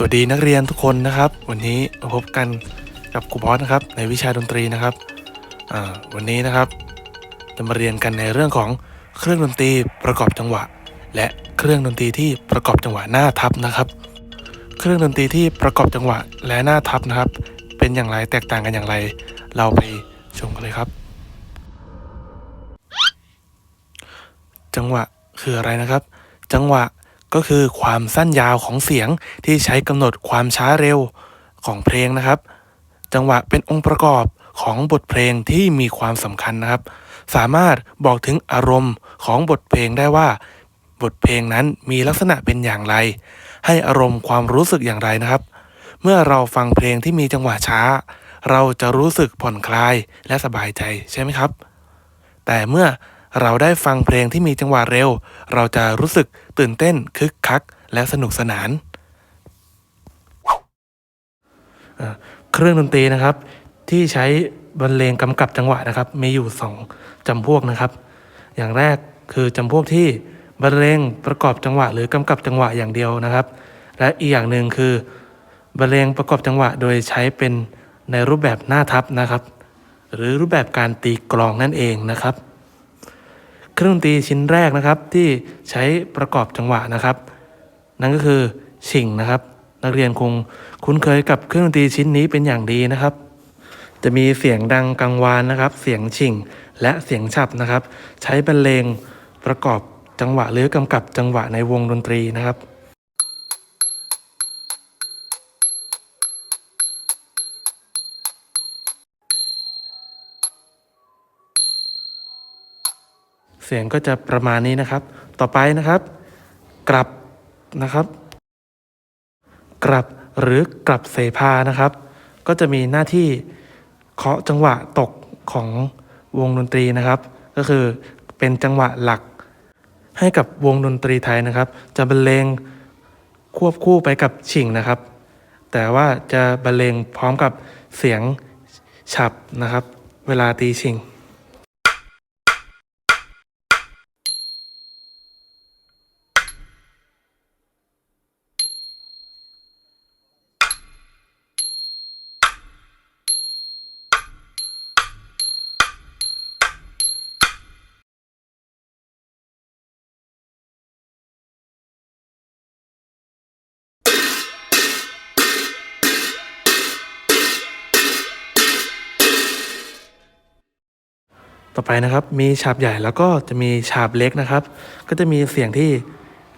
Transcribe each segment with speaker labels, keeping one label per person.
Speaker 1: สวัสดีนักเรียนทุกคนนะครับ วันนี้มาพบกันกับครูบอสนะครับ ในวิชาดนตรีนะครับวันนี้นะครับจะมาเรียนกันในเรื่องของเครื่องดนตรีประกอบจังหวะ และเครื่องดนตรีที่ประกอบจังหวะหน้าทับนะครับ เครื่องดนตรีที่ประกอบจังหวะและหน้าทับนะครับ เป็นอย่างไรแตกต่างกันอย่างไร เราไปชมกันเลยครับ จังหวะคืออะไรนะครับ จังหวะ ก็คือความสั้นยาวของเสียงที่ใช้กำหนดความช้าเร็วของเพลงนะครับ จังหวะเป็นองค์ประกอบของบทเพลงที่มีความสำคัญนะครับ สามารถบอกถึงอารมณ์ของบทเพลงได้ว่า บทเพลงนั้นมีลักษณะเป็นอย่างไร ให้อารมณ์ความรู้สึกอย่างไรนะครับ เมื่อเราฟังเพลงที่มีจังหวะช้า เราจะรู้สึกผ่อนคลายและสบายใจใช่ไหมครับ แต่เมื่อ เราได้ฟังเพลงที่มีจังหวะเร็ว เราจะรู้สึกตื่นเต้นคึกคัก และสนุกสนาน เครื่องดนตรีนะครับ ที่ใช้บรรเลงกำกับจังหวะนะครับ มีอยู่สองจำพวกนะครับ อย่างแรกคือจำพวกที่บรรเลงประกอบจังหวะ หรือกำกับจังหวะอย่างเดียวนะครับ และอีกอย่างหนึ่งคือบรรเลงประกอบจังหวะโดยใช้เป็นในรูปแบบหน้าทับนะครับ หรือรูปแบบการตีกลองนั่นเองนะครับ เครื่องดนตรีชิ้นแรกนะครับที่ใช้ประกอบจังหวะนะครับ นั่นก็คือชิงนะครับ นักเรียนคงคุ้นเคยกับเครื่องดนตรีชิ้นนี้เป็นอย่างดีนะครับ จะมีเสียงดังกังวานนะครับ เสียงชิงและเสียงฉับนะครับ ใช้บรรเลงประกอบจังหวะหรือกำกับจังหวะในวงดนตรีนะครับ เสียงก็จะประมาณนี้นะครับ ต่อไปนะครับ กลับนะครับ กลับหรือกลับเสพานะครับ ก็จะมีหน้าที่เคาะจังหวะตกของวงดนตรีนะครับ ก็คือเป็นจังหวะหลัก ให้กับวงดนตรีไทยนะครับ จะบรรเลงควบคู่ไปกับฉิงนะครับ แต่ว่าจะบรรเลงพร้อมกับเสียงฉับนะครับ เวลาตีฉิง ต่อไปนะครับ มีฉาบใหญ่แล้วก็จะมีฉาบเล็กนะครับ ก็จะมีเสียงที่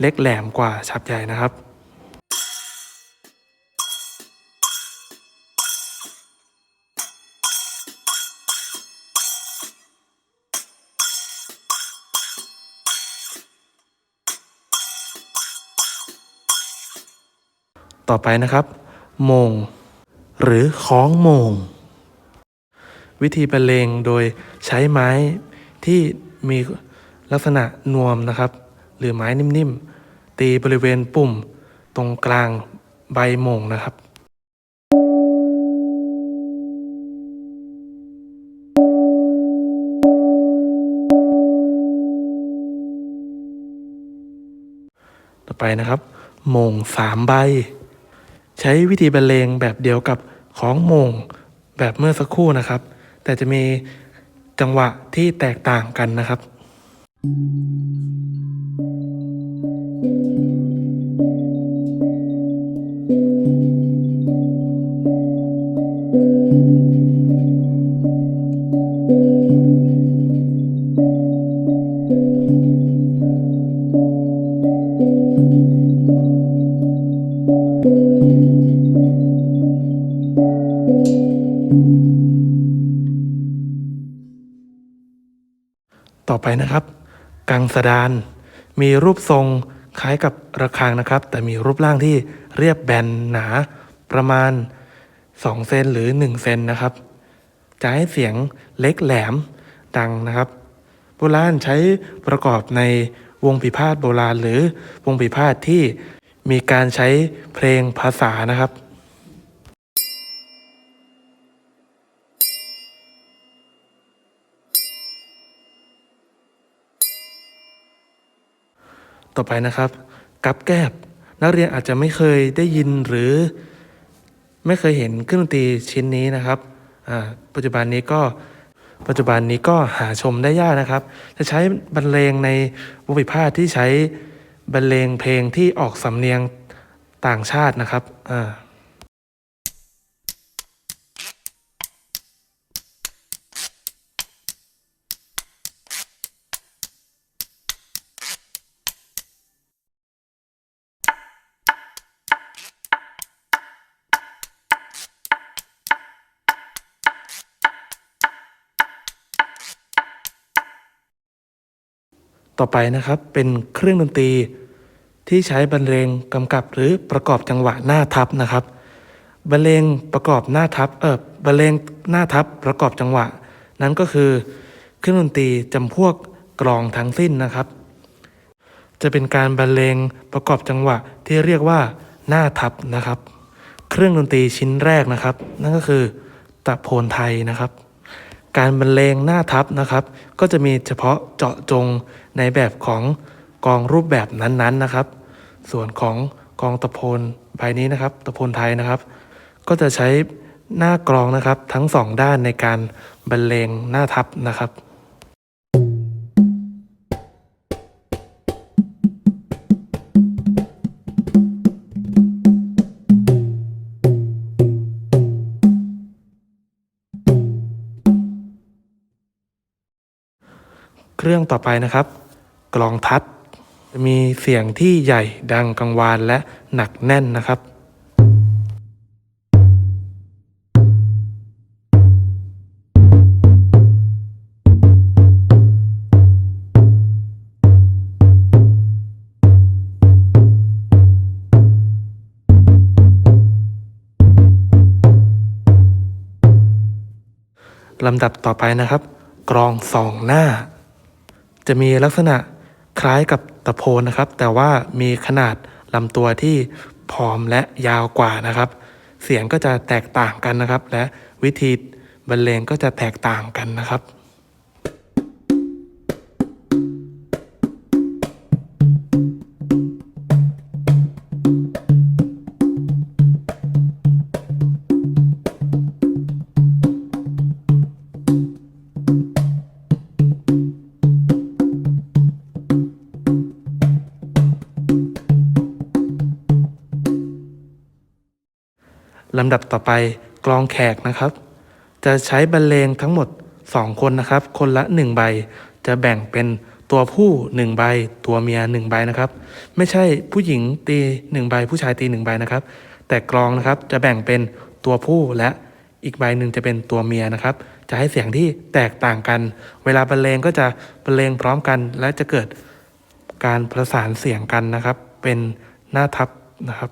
Speaker 1: เล็กแหลมกว่าฉาบใหญ่นะครับต่อไปนะครับโมง หรือคล้องโมง วิธีบรรเลงโดย ใช้ไม้ที่มีลักษณะนวมนะครับ หรือไม้นิ่มๆ ตีบริเวณปุ่มตรงกลางใบมงนะครับต่อไปนะครับโมงสามใบ ใช้วิธีบรรเลงแบบเดียวกับของโมงแบบเมื่อสักครู่นะครับ แต่จะมี จังหวะที่แตกต่างกันนะครับ ต่อไปนะครับ กังสดาน มีรูปทรงคล้ายกับระฆังนะครับ แต่มีรูปร่างที่เรียบแบนหนาประมาณ 2 เซนหรือ 1 เซนนะครับ จะให้เสียงเล็กแหลมดังนะครับ โบราณใช้ประกอบในวงปีพาทย์โบราณหรือวงปีพาทย์ที่มีการใช้เพลงภาษานะครับ ต่อไปนะครับกับแกบนักเรียนอาจจะไม่เคยได้ยินหรือ ไม่เคยเห็นเครื่องดนตรีชิ้นนี้นะครับปัจจุบันนี้ก็ปัจจุบันนี้ก็หาชมได้ยากนะครับ จะใช้บรรเลงในวงพิพาทที่ใช้บรรเลงเพลงที่ออกสำเนียงต่างชาตินะครับอ่า ต่อไปนะครับเป็นเครื่องดนตรีที่ใช้บรรเลงกำกับหรือประกอบจังหวะหน้าทับนะครับ บรรเลงประกอบหน้าทับเออบรรเลงหน้าทับประกอบจังหวะ นั้นก็คือ เครื่องดนตรีจำพวกกลองทั้งสิ้นนะครับ จะเป็นการบรรเลงประกอบจังหวะที่เรียกว่าหน้าทับนะครับ เครื่องดนตรีชิ้นแรกนะครับ นั่นก็คือตะโพนไทยนะครับ การบรรเลงหน้าทับนะครับ ก็จะมีเฉพาะเจาะจงในแบบของกองรูปแบบนั้นๆนะครับ ส่วนของกองตะโพนใบนี้นะครับ ตะโพนไทยนะครับ ก็จะใช้หน้ากรองนะครับทั้งสองด้านในการบรรเลงหน้าทับนะครับ เครื่องต่อไปนะครับ กลองทัดจะมีเสียงที่ใหญ่ดังกังวานและหนักแน่นนะครับ ลำดับต่อไปนะครับ กรองสองหน้า จะมีลักษณะคล้ายกับตะโพนนะครับ แต่ว่ามีขนาดลำตัวที่ผอมและยาวกว่านะครับ เสียงก็จะแตกต่างกันนะครับ และวิธีบรรเลงก็จะแตกต่างกันนะครับ ลำดับต่อไปกลองแขกนะครับ จะใช้บรรเลงทั้งหมด 2 คนนะครับ คนละ 1 ใบ จะแบ่งเป็นตัวผู้ 1 ใบ ตัวเมีย 1 ใบนะครับ ไม่ใช่ผู้หญิงตี 1 ใบ ผู้ชายตี 1 ใบนะครับ แต่กลองนะครับจะแบ่งเป็นตัวผู้และอีกใบหนึ่งจะเป็นตัวเมียนะครับ จะให้เสียงที่แตกต่างกัน เวลาบรรเลงก็จะบรรเลงพร้อมกัน และจะเกิดการประสานเสียงกันนะครับ เป็นหน้าทับนะครับ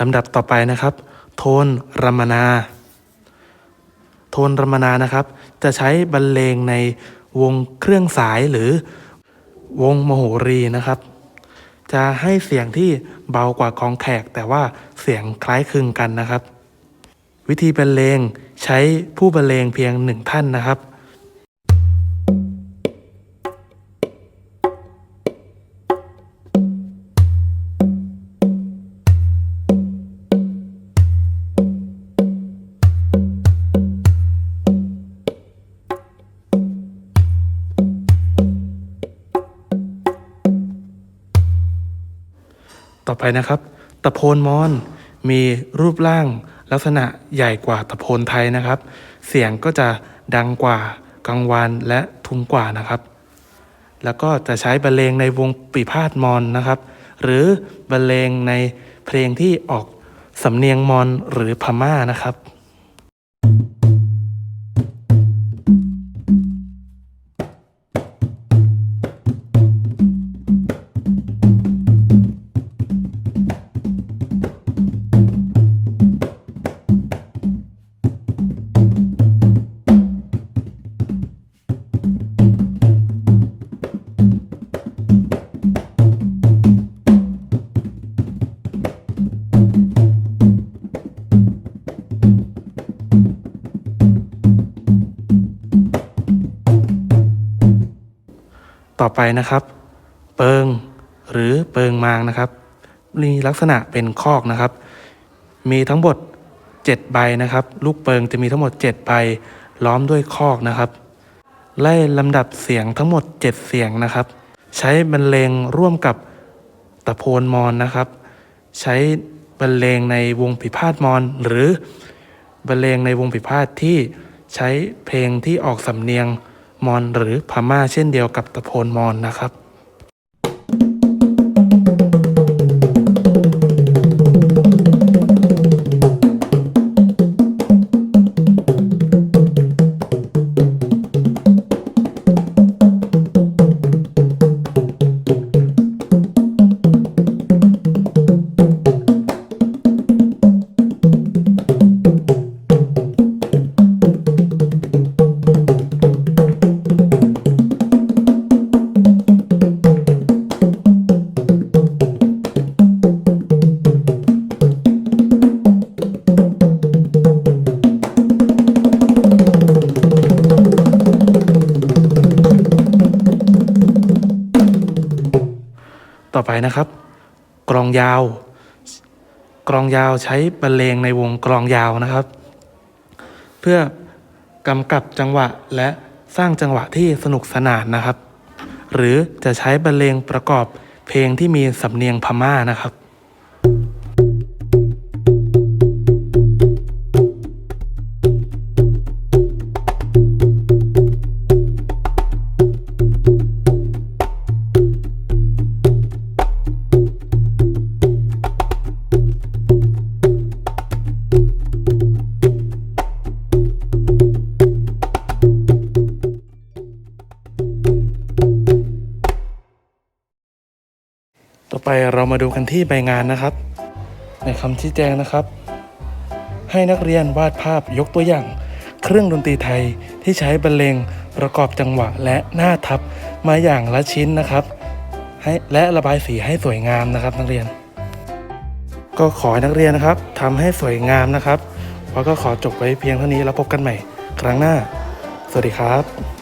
Speaker 1: ลำดับต่อไปนะครับ โทนรัมนา โทนรัมนานะครับ จะใช้บรรเลงในวงเครื่องสายหรือวงมโหรีนะครับ จะให้เสียงที่เบากว่ากองแขก แต่ว่าเสียงคล้ายคลึงกันนะครับ วิธีบรรเลงใช้ผู้บรรเลงเพียงหนึ่งท่านนะครับ ต่อไปนะครับ ตะโพนมอนมีรูปร่างลักษณะใหญ่กว่าตะโพนไทยนะครับ เสียงก็จะดังกว่ากังวานและทุ้มกว่านะครับ แล้วก็จะใช้บรรเลงในวงปีพาดมอนนะครับ หรือบรรเลงในเพลงที่ออกสำเนียงมอนหรือพม่านะครับ ไปนะครับ เปิงหรือเปิงมางนะครับ มีลักษณะเป็นคอกนะครับ มีทั้งหมด7ใบนะครับ ลูกเปิงจะมีทั้งหมด7ใบล้อมด้วยคอกนะครับ ไล่ลำดับเสียงทั้งหมด 7 เสียงนะครับ ใช้บรรเลงร่วมกับตะโพนมอนนะครับ ใช้บรรเลงในวงปีพาดมอน หรือบรรเลงในวงปีพาดที่ใช้เพลงที่ออกสำเนียง มอนหรือพม่าเช่นเดียวกับตะโพนมอนนะครับ ยาว กลองยาวใช้บรรเลงในวงกลองยาวนะครับ เพื่อกำกับจังหวะและสร้างจังหวะที่สนุกสนานนะครับ หรือจะใช้บรรเลงประกอบเพลงที่มีสำเนียงพม่านะครับ เรามาดูกันที่ใบงานนะครับ ในคำชี้แจงนะครับ ให้นักเรียนวาดภาพยกตัวอย่าง เครื่องดนตรีไทยที่ใช้บรรเลงประกอบจังหวะและหน้าทับมาอย่างละชิ้นนะครับให้และระบายสีให้สวยงามนะครับ นักเรียน ก็ขอให้นักเรียนนะครับทำให้สวยงามนะครับแล้วก็ขอจบไว้เพียงเท่านี้แล้วพบกันใหม่ ครั้งหน้า สวัสดีครับ